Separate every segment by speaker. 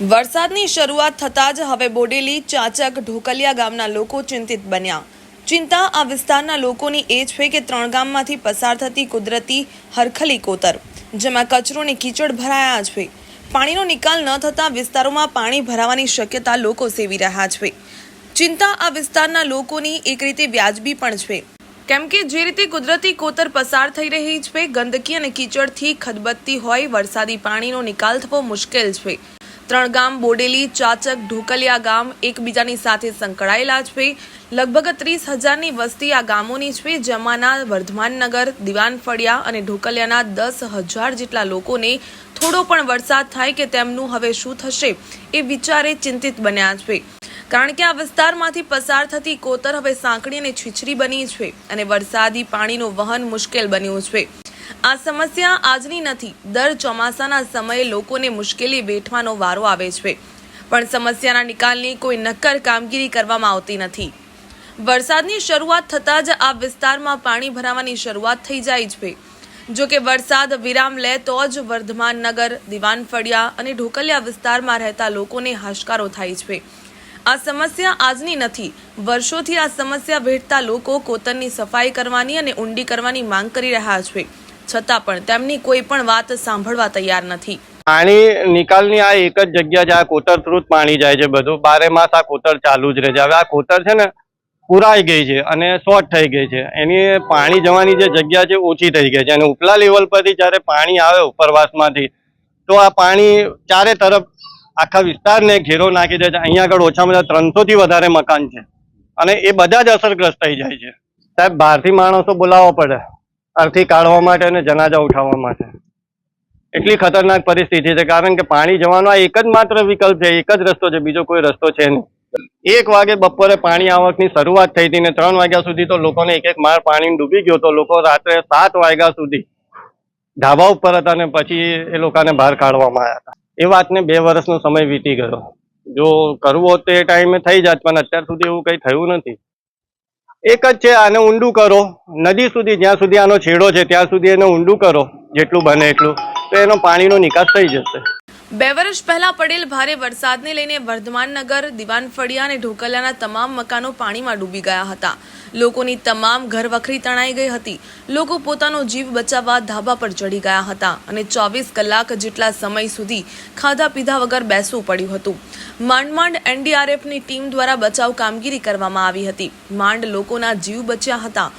Speaker 1: વરસાદની શરૂઆત થતાં જ હવે બોડેલી, ચાચક, ઢોકલિયા ગામના લોકો ચિંતિત બન્યા. ચિંતા આ વિસ્તારના લોકોની એ છે કે ત્રણ ગામમાંથી પસાર થતી કુદરતી હરખલી કોતર, જેમાં કચરો અને કીચડ ભરાયા છે. પાણીનો નિકાલ ન થતાં વિસ્તારોમાં પાણી ભરાવાની શક્યતા લોકો સેવી રહ્યા છે. ચિંતા આ વિસ્તારના લોકોની એક રીતે વ્યાજબી પણ છે. કેમ કે જે રીતે કુદરતી કોતર પસાર થઈ રહી છે, ગંદકી અને કીચડથી ખદબદતી હોય વરસાદી પાણીનો નિકાલ થવો મુશ્કેલ છે. ત્રણ ગામ, બોડેલી, ચાચક, ઢોકલિયા ગામ એકબીજાની સાથે સંકળાયેલા છે. લગભગ ત્રીસ હજારની વસ્તી આ ગામોની છે, જેમાંના વર્ધમાનનગર દિવાનફળિયા અને ઢોકલિયાના દસ હજાર જેટલા લોકોને થોડો પણ વરસાદ થાય કે તેમનું હવે શું થશે એ વિચારે ચિંતિત બન્યા છે. કારણ કે આ વિસ્તારમાંથી પસાર થતી કોતર હવે સાંકડી અને છીછરી બની છે અને વરસાદી પાણીનું વહન મુશ્કેલ બન્યું છે. આ સમસ્યા આજની નથી. દર ચોમાસાના સમયે લોકોને મુશ્કેલી વેઠવાનો વારો આવે છે. પણ સમસ્યાના નિકાલની કોઈ નક્કર કામગીરી કરવામાં આવતી નથી. વરસાદની શરૂઆત થતાં જ આ વિસ્તારમાં પાણી ભરાવાની શરૂઆત થઈ જાય છે. જો કે વરસાદ વિરામ લે તો જ વર્ધમાન નગર દિવાન ફળિયા અને ઢોકલિયા વિસ્તારમાં રહેતા લોકોને હાશકારો થાય છે. આ સમસ્યા આજની નથી. વર્ષોથી આ સમસ્યા વેઠતા લોકો કોતરની સફાઈ કરવાની અને ઊંડી કરવાની માંગ કરી રહ્યા છે. છતાં પણ તેમની કોઈ પણ વાત સાંભળવા તૈયાર નથી.
Speaker 2: પાણી નિકાલની આ એક જ જગ્યા છે, આ કોતર થ્રુ પાણી જાય છે બધું. બારે માસ આ કોતર ચાલુ જ રહે છે. હવે આ કોતર છે ને પુરાઈ ગઈ છે અને શોર્ટ થઈ ગઈ છે. એની પાણી જવાની જે જગ્યા છે ઓછી થઈ ગઈ છે. અને ઉપલા લેવલ પરથી જ્યારે પાણી આવે ઉપરવાસમાંથી, તો આ પાણી ચારે તરફ આખા વિસ્તારને ઘેરો નાખી દે છે. અહીંયા આગળ ઓછામાં ઓછા ત્રણસો થી વધારે મકાન છે. અને એ બધા જ અસરગ્રસ્ત થઈ જાય છે. સાહેબ, બહારથી માણસો બોલાવવા પડે. અર્થી કાઢવા માટે અને જનાજા ઉઠાવવા માટે. એટલી ખતરનાક પરિસ્થિતિ છે કારણ કે પાણી જવાનો આ એક જ માત્ર વિકલ્પ છે, એક જ રસ્તો છે, બીજો કોઈ રસ્તો છે નહીં. એક વાગે બપોરે પાણી આવકની શરૂઆત થઈ હતી ને ત્રણ વાગ્યા સુધી તો લોકોને એક એક માળ પાણી ડૂબી ગયો તો લોકો રાત્રે સાત વાગ્યા સુધી ધાબા ઉપર હતા અને પછી એ લોકોને બહાર કાઢવામાં આવ્યા હતા. એ વાતને બે વર્ષનો સમય વીતી ગયો. જો કરવો તો ટાઈમે થઈ જાત, પણ અત્યાર સુધી એવું કંઈ થયું નથી. એક જ છે, આને ઊંડું કરો. નદી સુધી, જ્યાં સુધી આનો છેડો છે, ત્યાં સુધી એને ઊંડું કરો. જેટલું બને એટલું. તો એનો પાણીનો નિકાસ થઈ જશે.
Speaker 1: બે વર્ષ પહેલા પડેલ ભારે વરસાદને લઈને વર્ધમાન નગર દિવાનફળિયા અને ઢોકલિયાના તમામ મકાનો પાણીમાં ડૂબી ગયા હતા. લોકોની તમામ ઘરવખરી તણાઈ ગઈ હતી. લોકો પોતાનો જીવ બચાવવા ધાબા પર ચડી ગયા હતા અને ચોવીસ કલાક જેટલા સમય સુધી ખાધા પીધા વગર બેસવું પડ્યું હતું. માંડ માંડ એનડીઆરએફની ટીમ દ્વારા બચાવ કામગીરી કરવામાં આવી હતી. માંડ લોકોના જીવ બચ્યા હતા.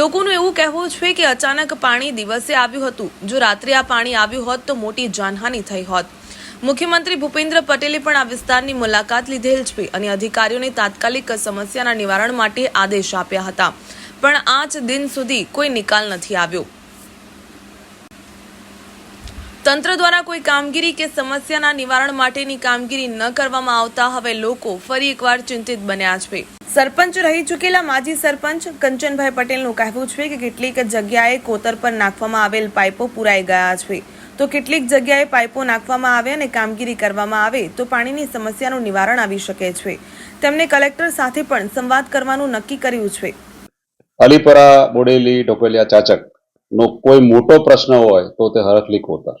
Speaker 1: લોકોનું એવું કહેવું છે કે અચાનક પાણી દિવસે આવ્યું હતું. જો રાત્રે આ પાણી આવ્યું હોત તો મોટી જાનહાનિ થઈ હોત. મુખ્યમંત્રી ભૂપેન્દ્ર પટેલે પણ આ વિસ્તારની મુલાકાત લીધેલ છે અને અધિકારીઓને તાત્કાલિક સમસ્યાના નિવારણ માટે આદેશ આપ્યા હતા. પણ આજ દિન સુધી કોઈ નિકાલ નથી આવ્યો. તંત્ર દ્વારા કોઈ કામગીરી કે સમસ્યાના નિવારણ માટેની કામગીરી ન કરવામાં આવતા હવે લોકો ફરી એકવાર ચિંતિત બન્યા છે. સરપંચ રહી ચૂકેલા માજી સરપંચ કંચનભાઈ પટેલનું કહેવું છે કે કેટલીક જગ્યાએ કોતર પર નાખવામાં આવેલ પાઇપો પુરાઈ ગયા છે. તો કેટલીક જગ્યાએ પાઇપો નાખવામાં આવે અને કામગીરી કરવામાં આવે તો પાણીની સમસ્યાનું નિવારણ આવી શકે છે. તેમણે કલેક્ટર સાથે પણ સંવાદ કરવાનું નક્કી કર્યું છે.
Speaker 3: અલીપરા, બોડેલી ઢોકલિયા ચાચક નો કોઈ મોટો પ્રશ્ન હોય તો તે હરખલી કોતર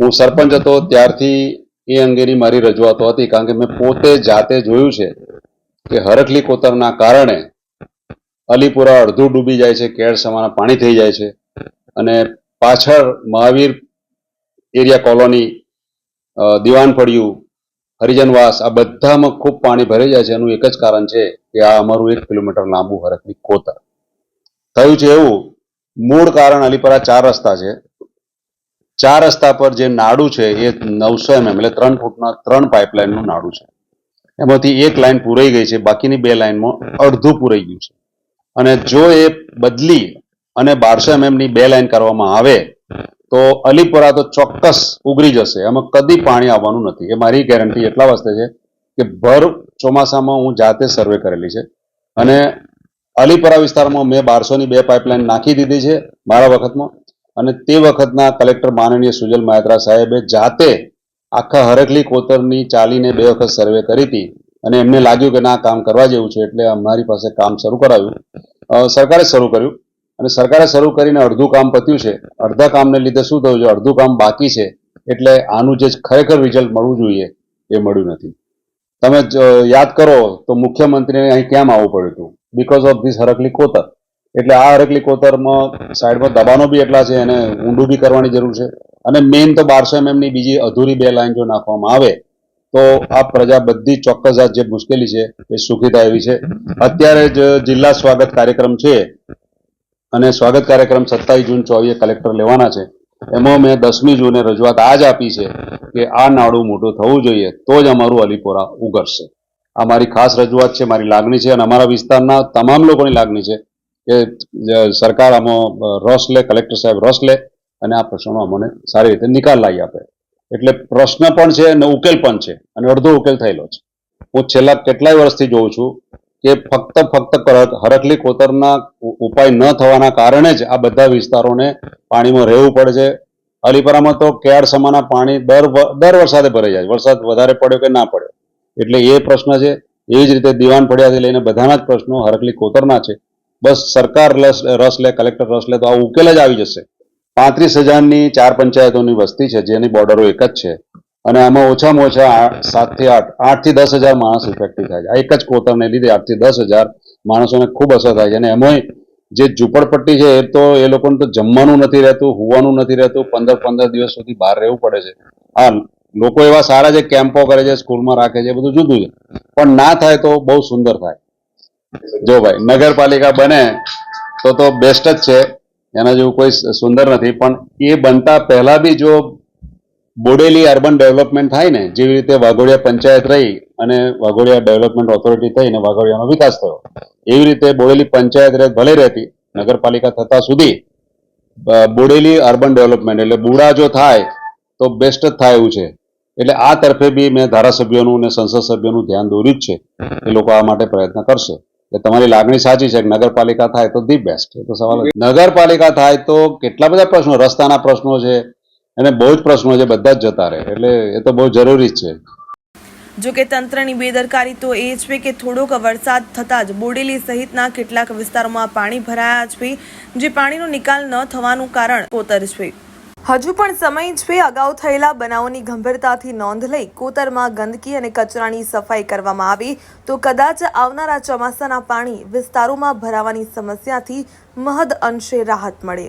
Speaker 3: હું સરપંચ હતો, ત્યારથી એ અંગેની મારી રજૂઆતો હતી કારણ કે મેં પોતે જાતે જોયું છે કે હરખલી કોતરના કારણે અલીપુરા અડધું ડૂબી જાય છે, કેળ સમાના પાણી થઈ જાય છે અને પાછળ મહાવીર એરિયા કોલોની દિવાન પડ્યું, હરિજનવાસ, આ બધામાં ખૂબ પાણી ભરાઈ જાય છે. એનું એક જ કારણ છે કે આ અમારું એક કિલોમીટર લાંબુ હરખની કોતર. થયું છે એવું. મૂળ કારણ અલીપરા ચાર રસ્તા છે. ચાર રસ્તા પર જે નાડું છે એ નવસો એમએમ, એટલે ત્રણ ફૂટના ત્રણ પાઇપલાઇનનું નાડું છે. એમાંથી એક લાઇન પૂરાઈ ગઈ છે. બાકીની બે લાઈનમાં અડધું પૂરાઈ ગયું છે. અને જો એ બદલી અને બારસો એમએમની બે લાઈન કરવામાં આવે, તો અલીપુરા તો ચોક્કસ ઉગરી જશે. એમાં કદી પાણી આવવાનું નથી. એ મારી ગેરંટી એટલા વાસ્તે છે કે ભર ચોમાસામાં હું જાતે સર્વે કરેલી છે. અને અલીપરા વિસ્તારમાં મેં બારસોની બે પાઇપલાઇન નાખી દીધી છે મારા વખતમાં. અને તે વખતના કલેક્ટર માનનીય સુજલ મહેત્રા સાહેબે જાતે આખા હરકલી કોતરની ચાલીને બે વખત સર્વે કરી હતી. અને એમને લાગ્યું કે ના, કામ કરવા જેવું છે એટલે અમારી પાસે કામ શરૂ કરાવ્યું સરકારે શરૂ કર્યું. અને સરકારે શરૂ કરીને અડધું કામ પત્યું છે. અડધા કામને લીધે શું થયું છે? અડધું કામ બાકી છે. એટલે આનું જે ખરેખર રિઝલ્ટ મળવું જોઈએ એ મળ્યું નથી. તમે યાદ કરો તો મુખ્યમંત્રીને અહીં કેમ આવવું પડ્યું હતું? બીકોઝ ઓફ ધીસ હરકલી કોતર એટલે આ હરકલી કોતરમાં સાઈડમાં દબાણો બી એટલા છે એને ઊંડું બી કરવાની જરૂર છે. અને મેઇન તો બારસો એમએમની બીજી અધૂરી બે લાઈન જો નાખવામાં આવે, તો આ પ્રજા બધી ચોક્કસ જે મુશ્કેલી છે એ સુખી એવી છે. અત્યારે જ જિલ્લા સ્વાગત કાર્યક્રમ છે. અને સ્વાગત કાર્યક્રમ સત્તાવીસ જૂન ચોવીએ કલેક્ટર લેવાના છે. એમાં મેં દસમી જૂને રજૂઆત આજ આપી છે કે આ નાડું મોટું થવું જોઈએ તો જ અમારું અલીપોરા ઉગરશે આ મારી ખાસ રજૂઆત છે, મારી લાગણી છે અને અમારા વિસ્તારના તમામ લોકોની લાગણી છે કે સરકાર આમાં રસ લે, કલેક્ટર સાહેબ રસ લે અને આ પ્રશ્નો અમને સારી રીતે નિકાલ લાવી આપે. એટલે પ્રશ્ન પણ છે અને ઉકેલ પણ છે અને અડધો ઉકેલ થયેલો છે. હું છેલ્લા કેટલાય વર્ષથી જોઉં છું કે ફક્ત ફક્ત હરકલી કોતરના ઉપાય ન થવાના કારણે જ આ બધા વિસ્તારોને પાણીમાં રહેવું પડે છે. અલીપરામાં તો કેળ સમાના પાણી દર દર વરસાદે ભરાઈ જાય વરસાદ વધારે પડ્યો કે ના પડ્યો? એટલે એ પ્રશ્ન છે. એ જ રીતે દિવાન પડ્યાથી લઈને બધાના જ પ્રશ્નો હરકલી કોતરના છે. બસ સરકાર રસ લે, કલેક્ટર રસ લે, તો આ ઉકેલ જ આવી જશે. પાંત્રીસ હજારની ચાર પંચાયતોની વસ્તી છે, જેની બોર્ડરો એક જ છે. અને આમાં ઓછામાં ઓછા સાતથી આઠ, આઠથી દસ હજાર માણસ ઇફેક્ટિવ થાય છે. આ એક જ કોતરને લીધે આઠથી દસ હજાર માણસોને ખૂબ અસર થાય છે. અને એમાંય જે ઝૂંપડપટ્ટી છે, એ તો એ લોકોને તો જમવાનું નથી રહેતું, હોવાનું નથી રહેતું, પંદર પંદર દિવસ સુધી બહાર રહેવું પડે છે. હા લોકો એવા સારા છે કેમ્પો કરે છે સ્કૂલમાં રાખે છે બધું જુદું છે. પણ ના થાય તો બહુ સુંદર થાય. જો ભાઈ, નગરપાલિકા બને તો તો બેસ્ટ જ છે. એના જેવું કોઈ સુંદર નથી. પણ એ બનતા પહેલા બી જો બોડેલી અર્બન ડેવલપમેન્ટ થાય ને, જેવી રીતે વાઘોડિયા પંચાયત રહી અને વાઘોડિયા ડેવલપમેન્ટ ઓથોરિટી થઈ અને વાઘોડિયાનો વિકાસ થયો. એવી રીતે બોડેલી પંચાયત રહે ભલે રહેતી, નગરપાલિકા થતા સુધી બોડેલી અર્બન ડેવલપમેન્ટ એટલે બુડા જો થાય, તો બેસ્ટ જ થાય એવું છે. એટલે આ તરફે બી મેં ધારાસભ્યોનું અને સંસદ સભ્યોનું ધ્યાન દોર્યું જ છે. એ લોકો આ માટે પ્રયત્ન કરશે. એટલે તમારી લાગણી સાચી છે કે નગરપાલિકા થાય તો ધી બેસ્ટ. એ તો સવાલ નગરપાલિકા થાય તો કેટલા બધા પ્રશ્નો, રસ્તાના પ્રશ્નો છે અને બહુ જ પ્રશ્નો છે, બધા જ જતા રહે. એટલે એ તો બહુ જરૂરી જ છે.
Speaker 1: જો કે તંત્રની બેદરકારી તો એ છે કે થોડોક વરસાદ થતાં જ બોડેલી સહિતના કેટલાક વિસ્તારોમાં પાણી ભરાયા છે. જે પાણીનો નિકાલ ન થવાનું કારણ કોતર છે. હજુ પણ સમય છે અગાઉ થયેલા બનાવોની ગંભીરતાથી નોંધ લઈ કોતરમાં ગંદકી અને કચરાની સફાઈ કરવામાં આવી. તો કદાચ આવનારા ચોમાસાના પાણી વિસ્તારોમાં ભરાવાની સમસ્યાથી મહદ અંશે રાહત મળે.